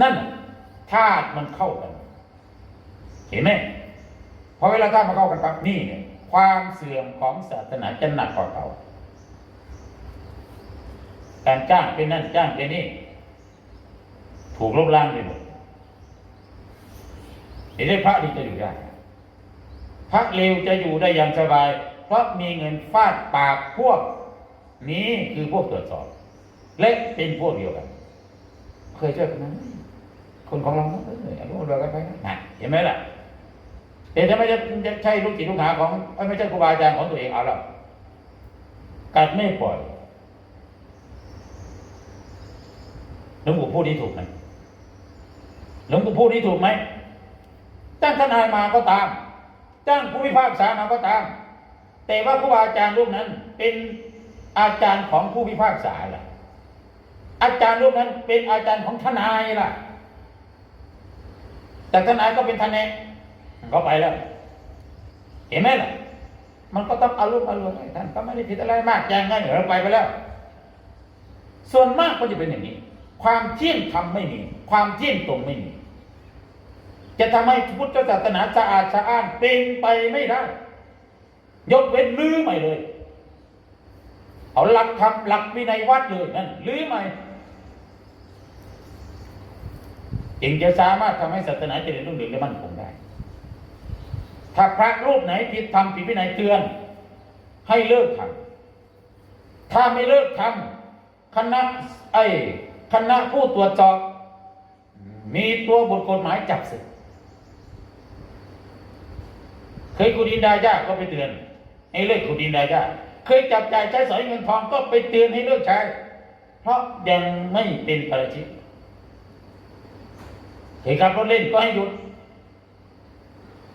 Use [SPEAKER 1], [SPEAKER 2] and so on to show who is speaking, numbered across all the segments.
[SPEAKER 1] นั่นธาตุมันเข้ากัน เห็นไหมพอเวลาธาตุมันเข้ากันปั๊บนี่เนี่ยความเสื่อมของศาสนาจะหนักกว่าเก่าการจ้างเป็นนั่นจ้างเป็นนี่ถูกลบล้างไปหมดเห็นได้พระดีจะอยู่ได้พระเลวจะอยู่ได้อย่างสบาย เพราะมีเงินฟาดปากพวก นี้คือพวกตรวจสอบ และเป็นพวกเดียวกัน เคยเจอกันไหม คนของเราเนอะเอออนุโมทนากันไปนะน่ะเห็นไหมล่ะแต่ถ้าไม่ใช่จะใช่ลูกศิษย์ลูกหาของไม่ใช่ครูบาอาจารย์ของตัวเองเอาละกัดไม่ปล่อยหลวงปู่พูดนี้ถูกไหมหลวงปู่พูดนี้ถูกไหมจ้างทนายมาก็ตาม จ้างผู้พิพากษามาก็ตาม แต่ว่าครูบาอาจารย์รูปนั้น เป็นอาจารย์ของผู้พิพากษาล่ะ อาจารย์รูปนั้นเป็นอาจารย์ของทนายล่ะ แต่ทนายก็เป็นทนายก็ไปแล้ว เห็นไหมล่ะ มันก็ต้องอารมณ์อารมณ์ท่านก็ไม่ได้ผิดอะไรมากอย่างงั้นเราไปไปแล้ว ส่วนมากก็จะเป็นอย่างนี้ ความเที่ยงธรรมไม่มี ความเที่ยงตรงไม่มี จะทำให้พุทธศาสนาสะอาดสะอ้านเป็นไปไม่ได้ ยกเว้นลื้อใหม่เลย เอาหลักธรรมหลักวินัยวัดเลยนั่นลื้อใหม่ จึงจะสามารถทำให้ศาสนาเจริญรุ่งเรืองและมั่นคงได้ ถ้าพระรูปไหนผิดธรรมผิดวินัยเตือน ให้เลิกทำถ้าไม่เลิกทำคณะไอ้คณะผู้ตรวจสอบ มีตัวบทกฎหมายจับศึกเคยขุดดินดายาก็ไปเตือน ให้เลิกขุดดินดายาเคยจับจ่ายใช้สอยเงินทองก็ไปเตือนให้เลิกใช้ เพราะยังไม่เป็นปราชิก เคยขับรถเล่นก็ให้หยุด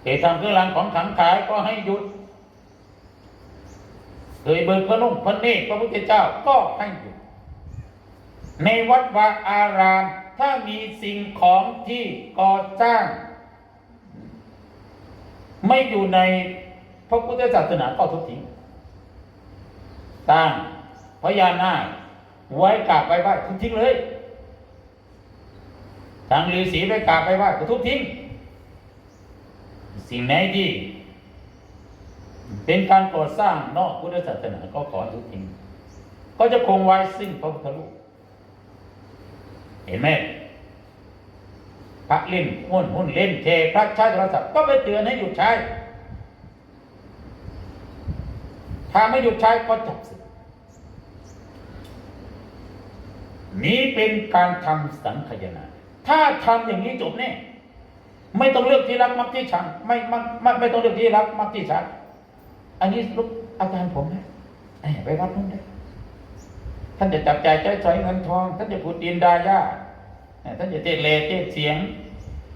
[SPEAKER 1] เคยทำเครื่องรางของขลังขายก็ให้หยุดเคยเบิกพระนุ่งพระเนตรพระพุทธเจ้าก็ให้หยุด ในวัดวาอาราม ถ้ามีสิ่งของที่ก่อสร้าง ไม่อยู่ในพระพุทธศาสนาก็ทุบทิ้งตั้งพญานาคไว้กราบไว้ไหว้ทุบทิ้งเลย ทางฤาษีไปกราบไปไหว้ก็ทุบทิ้ง สิ่งไหนที่เป็นการก่อสร้างนอกพุทธศาสนาก็ขอทุบทิ้ง ก็จะคงไว้ซึ่งพระพุทธรูปเห็นไหมพระเล่นหุ้นหุ้นเล่นเทพระใช้โทรศัพท์ก็ไปเตือนให้หยุดใช้ ถ้าไม่หยุดใช้ก็จับศึกนี้เป็นการทำสังขยานา ถ้าทำอย่างนี้จบแน่ไม่ต้องเลือกที่รักมักที่ชังไม่ไม่ไม่ไม่ต้องเลือกที่รักมักที่ชังอันนี้ลูกอาจารย์ผมนะไปวัดนู้นได้ท่านจะจับจ่ายใช้สอยเงินทอง ท่านจะขุดดินดาย่าท่านจะเตะเลเตะเสียง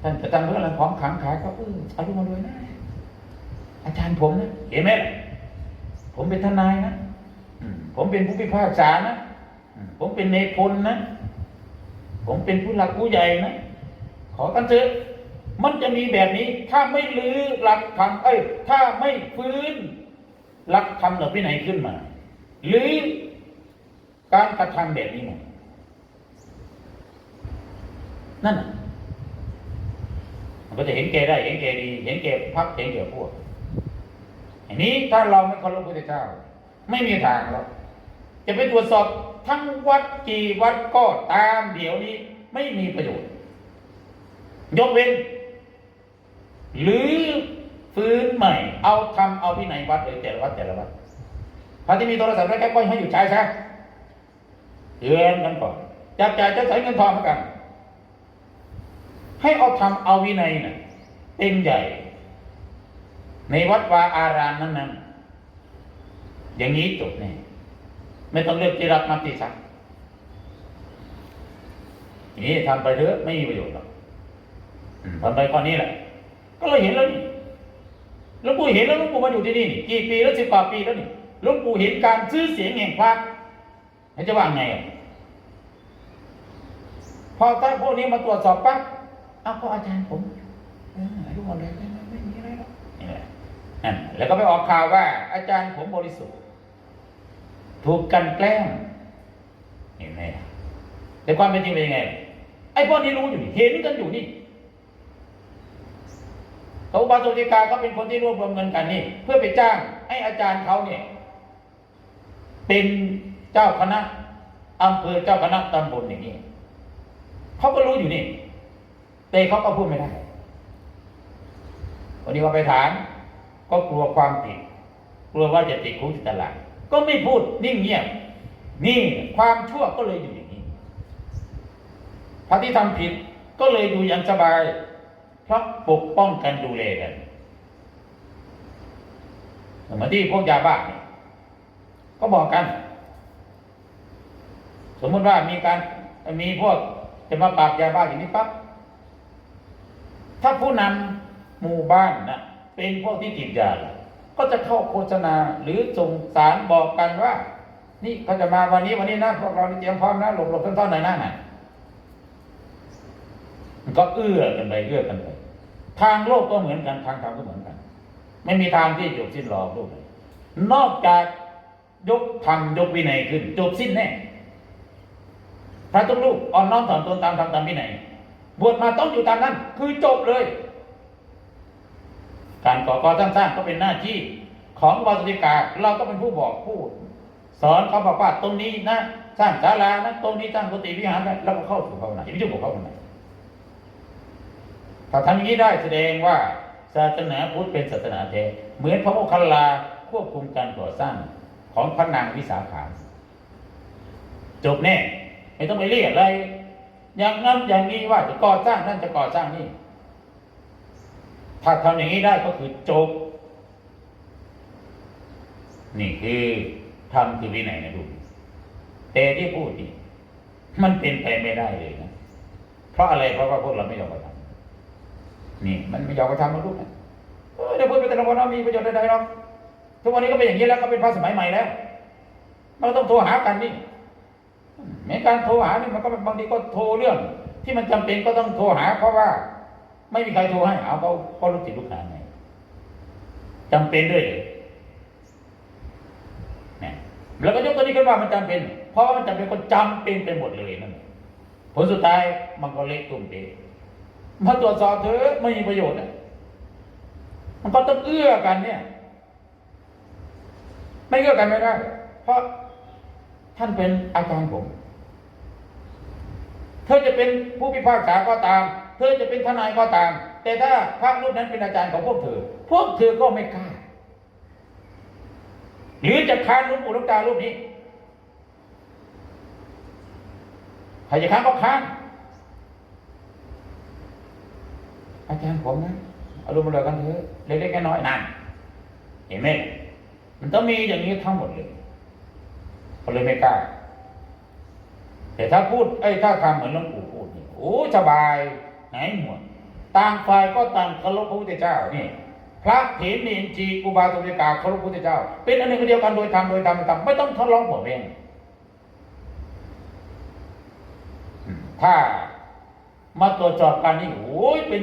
[SPEAKER 1] ท่านจะทำเรื่องอะไรของขังขายก็เออเอาลูกมาด้วยนะอาจารย์ผมนะเห็นไหมผมเป็นทนายนะผมเป็นผู้พิพากษานะผมเป็นเนพลนะ ผมเป็นผู้หลักผู้ใหญ่นะ ขอกันเถอะมันจะมีแบบนี้ ถ้าไม่ลื้อหลักธรรมเอ้ยถ้าไม่ฟื้นหลักธรรมหรือวินัยขึ้นมา หรือการกระทำแบบนี้มันนั่นมันก็จะเห็นแก่ได้ เห็นแก่ดี เห็นแก่พักเห็นแก่พวกอันนี้ถ้าเราไม่เคารพพระเจ้า ไม่มีทางหรอกจะไปตรวจสอบ ทั้งวัดกี่วัดก็ตามเดี๋ยวนี้ไม่มีประโยชน์ ยกเว้น หรือฟื้นใหม่ เอาทำเอาที่ไหนวัดเลยแต่ละวัดแต่ละวัดพระที่มีโทรศัพท์แล้วแกก็ให้หยุดใช้ซะเตือนกันก่อนจับจ่ายจะใช้เงินทองเหมือนกัน ให้เอาทำเอาวินัยน่ะเป็นใหญ่ ในวัดวาอารามนั้นนั้นๆอย่างนี้จบแน่ ไม่ต้องเลือกที่รักมักที่ชักนี่ทำไปเถอะไม่มีประโยชน์หรอกทำไปข้อนนี้แหละ ก็เราเห็นแล้วนี่หลวงปู่เห็นแล้วหลวงปู่มาอยู่ที่นี่กี่ปีแล้วสิบกว่าปีแล้วนี่หลวงปู่เห็นการซื้อเสียงแห่งพระให้จะว่าไงอะพอถ้าพวกนี้มาตรวจสอบปั๊บเอาก็อาจารย์ผมเอออายุหมดเลยไม่ไม่มีอะไรหรอกนี่แหละแล้วก็ไปออกข่าวว่า อาจารย์ผมบริสุทธิ์ ถูกกันแกล้งเห็นไหมแต่ความเป็นจริงเป็นยังไง ไอ้พวกนี้รู้อยู่นี่เห็นกันอยู่นี่ตัวอุบาสกติกาก็เป็นคนที่รวบรวมเงินกันนี่ เพื่อไปจ้างให้อาจารย์เขาเนี่ย เป็นเจ้าคณะอำเภอเจ้าคณะตำบลอย่างนี้เขาก็รู้อยู่นี่แต่เขาก็พูดไม่ได้วันนี้ว่าไปถามก็กลัวความผิด กลัวว่าจะติดคุกติดตาราง ก็ไม่พูดนิ่งเงียบ นี่ความชั่วก็เลยอยู่อย่างนี้ พระที่ทำผิดก็เลยดูอย่างสบาย เพราะปกป้องกันดูแลกันเหมือนที่พวกยาบ้าเนี่ยก็บอกกัน สมมติว่ามีการมีพวกจะมาปราบยาบ้าอย่างนี้ปั๊บถ้าผู้นำหมู่บ้านนะเป็นพวกที่ติดยา ก็จะเข้าโฆษณาหรือส่งสารบอกกันว่า นี่เขาจะมาวันนี้วันนี้นะพวกเราเตรียมพร้อมนะหลบหลบซ่อนๆหน่อยนะน่ะมันก็เอื้อกันไปเอื้อกันไปทางโลกก็เหมือนกันทางธรรมก็เหมือนกัน ไม่มีทางที่จบสิ้นหรอกลูกนอกจากยกธรรมยกวินัยขึ้นจบสิ้นแน่พระทุกลูกอ่อนน้อมถ่อมตนตามธรรมตามวินัยบวชมาต้องอยู่ตามนั้น คือจบเลย การก่อก่อสร้างสร้างก็เป็นหน้าที่ของวาสิกาเราก็เป็นผู้บอกผู้สอนเขาบอกว่าตรงนี้นะสร้างศาลานะตรงนี้สร้างกุฏิวิหารนะแล้วก็เข้าสู่ภาวนาอย่าไปยุ่งกับเขาทำไมถ้าทำอย่างนี้ได้แสดงว่าศาสนาพุทธเป็นศาสนาแท้เหมือนพระโมคคัลลาควบคุมการก่อสร้างของพระนางวิสาขาจบแน่ไม่ต้องไปเรียกอะไรอย่างนั้นอย่างนี้ว่าจะก่อสร้างนั่นจะก่อสร้างนี่ ถ้าทำอย่างนี้ได้ก็คือจบ นี่คือทำคือวินัยนะลูกแต่ที่พูดนี่มันเป็นไปไม่ได้เลยนะ เพราะอะไรเพราะว่าพวกเราไม่ยอมกระทำนี่ มันไม่ยอมกระทำนะลูกนะเออเดี๋ยวพูดไปแต่ละคนเรามีประโยชน์ใดๆหรอกทุกวันนี้ก็เป็นอย่างนี้แล้วก็เป็นพระสมัยใหม่แล้วมันต้องโทรหากันนี่แม้การโทรหานี่มันก็บางทีก็โทรเรื่อง ที่มันจำเป็นก็ต้องโทรหาเพราะว่า ไม่มีใครโทรให้เอาเขาเขาลูกศิษย์ลูกหาไงจำเป็นด้วยเลยเนี่ยแล้วก็ยกตัวนี้ขึ้นว่ามันจำเป็น เพราะว่ามันจำเป็นก็จำเป็นไปหมดเลยนั่นผลสุดท้ายมันก็เล็กตุ่มเตะมาตรวจสอบเถอไม่มีประโยชน์นะมันก็ต้องเอื้อกันเนี่ย ไม่เอื้อกันไม่ได้ เพราะท่านเป็นอาจารย์ผม เธอจะเป็นผู้พิพากษาก็ตาม เธอจะเป็นทนายก็ตาม แต่ถ้าพระรูปนั้นเป็นอาจารย์ของพวกเธอ พวกเธอก็ไม่กล้า หรือจะค้านหลุงปู่หลุงตารูปนี้ใครจะค้านก็ค้านอาจารย์ผมนะอารมณ์เลยกันเถอะเล็กๆน้อยๆนั่นเห็นไหมมันต้องมีอย่างนี้ทั้งหมดเลยก็เลยไม่กล้าแต่ถ้าพูดไอ้ถ้าทำเหมือนหลวงปู่พูดนี่โอ้สบาย ไหนหมดต่างฝ่ายก็ต่างเคารพพระพุทธเจ้านี่พระเถรเนนจีกุบาสมิกาเคารพพระพุทธเจ้า เป็นอันหนึ่งอันเดียวกันโดยธรรมโดยธรรมโดยธรรมไม่ต้องทะเลาะเบาะแวงอืมถ้ามาตรวจสอบกันนี่โอ้ยเป็น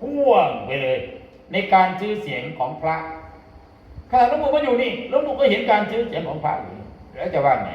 [SPEAKER 1] พ่วงไปเลย ในการชื่อเสียงของพระขณะหลวงปู่มาอยู่นี่หลวงปู่ก็เห็นการชื่อเสียงของพระอยู่แล้วจะว่าไง